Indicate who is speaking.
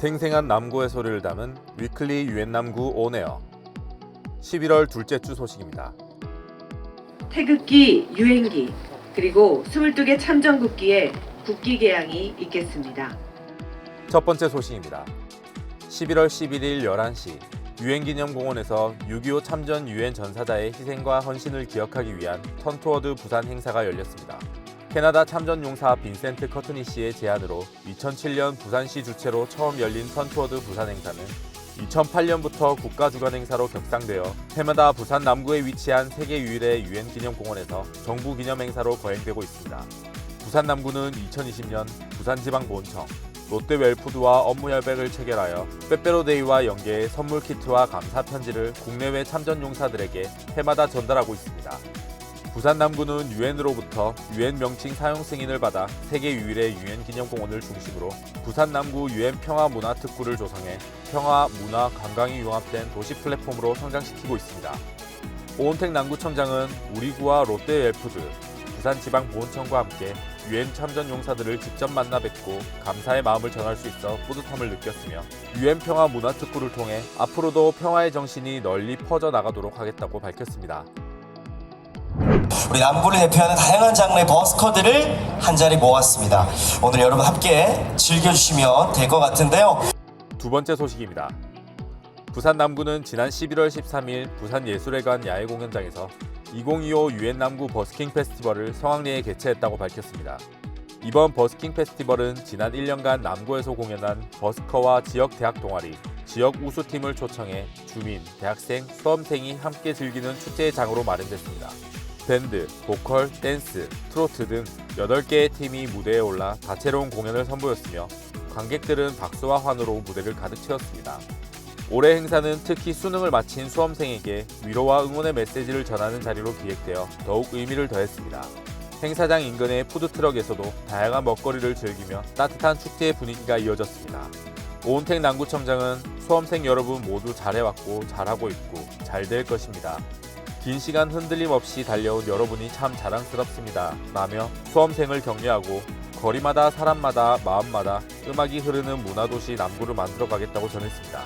Speaker 1: 생생한 남구의 소리를 담은 위클리 유엔 남구 온에어 11월 둘째 주 소식입니다.
Speaker 2: 태극기, 유엔기, 그리고 22개 참전국기에 국기 개양이 있겠습니다.
Speaker 1: 첫 번째 소식입니다. 11월 11일 11시 유엔기념공원에서 6.25 참전 유엔 전사자의 희생과 헌신을 기억하기 위한 턴투어드 부산 행사가 열렸습니다. 캐나다 참전용사 빈센트 커트니 씨의 제안으로 2007년 부산시 주최로 처음 열린 턴투어드 부산 행사는 2008년부터 국가 주관 행사로 격상되어 해마다 부산 남구에 위치한 세계 유일의 유엔 기념공원에서 정부 기념 행사로 거행되고 있습니다. 부산 남구는 2020년 부산지방보훈청, 롯데웰푸드와 업무 협약을 체결하여 빼빼로데이와 연계해 선물 키트와 감사 편지를 국내외 참전 용사들에게 해마다 전달하고 있습니다. 부산 남구는 유엔으로부터 유엔 명칭 사용 승인을 받아 세계 유일의 유엔 기념공원을 중심으로 부산 남구 유엔 평화 문화 특구를 조성해 평화, 문화, 관광이 융합된 도시 플랫폼으로 성장시키고 있습니다. 오은택 남구청장은 우리구와 롯데 웰푸드, 부산지방보훈청과 함께 유엔 참전 용사들을 직접 만나 뵙고 감사의 마음을 전할 수 있어 뿌듯함을 느꼈으며 유엔 평화 문화 특구를 통해 앞으로도 평화의 정신이 널리 퍼져 나가도록 하겠다고 밝혔습니다.
Speaker 3: 우리 남부를 대표하는 다양한 장르의 버스커들을 한 자리 모았습니다. 오늘 여러분 함께 즐겨주시면 될 것 같은데요.
Speaker 1: 두 번째 소식입니다. 부산 남구는 지난 11월 13일 부산예술회관 야외 공연장에서 2025 유엔 남구 버스킹 페스티벌을 성황리에 개최했다고 밝혔습니다. 이번 버스킹 페스티벌은 지난 1년간 남구에서 공연한 버스커와 지역 대학 동아리, 지역 우수팀을 초청해 주민, 대학생, 수험생이 함께 즐기는 축제의 장으로 마련됐습니다. 밴드, 보컬, 댄스, 트로트 등 8개의 팀이 무대에 올라 다채로운 공연을 선보였으며 관객들은 박수와 환호로 무대를 가득 채웠습니다. 올해 행사는 특히 수능을 마친 수험생에게 위로와 응원의 메시지를 전하는 자리로 기획되어 더욱 의미를 더했습니다. 행사장 인근의 푸드트럭에서도 다양한 먹거리를 즐기며 따뜻한 축제의 분위기가 이어졌습니다. 오은택 남구청장은 수험생 여러분 모두 잘해왔고 잘하고 있고 잘 될 것입니다. 긴 시간 흔들림 없이 달려온 여러분이 참 자랑스럽습니다. 라며 수험생을 격려하고 거리마다 사람마다 마음마다 음악이 흐르는 문화도시 남구를 만들어 가겠다고 전했습니다.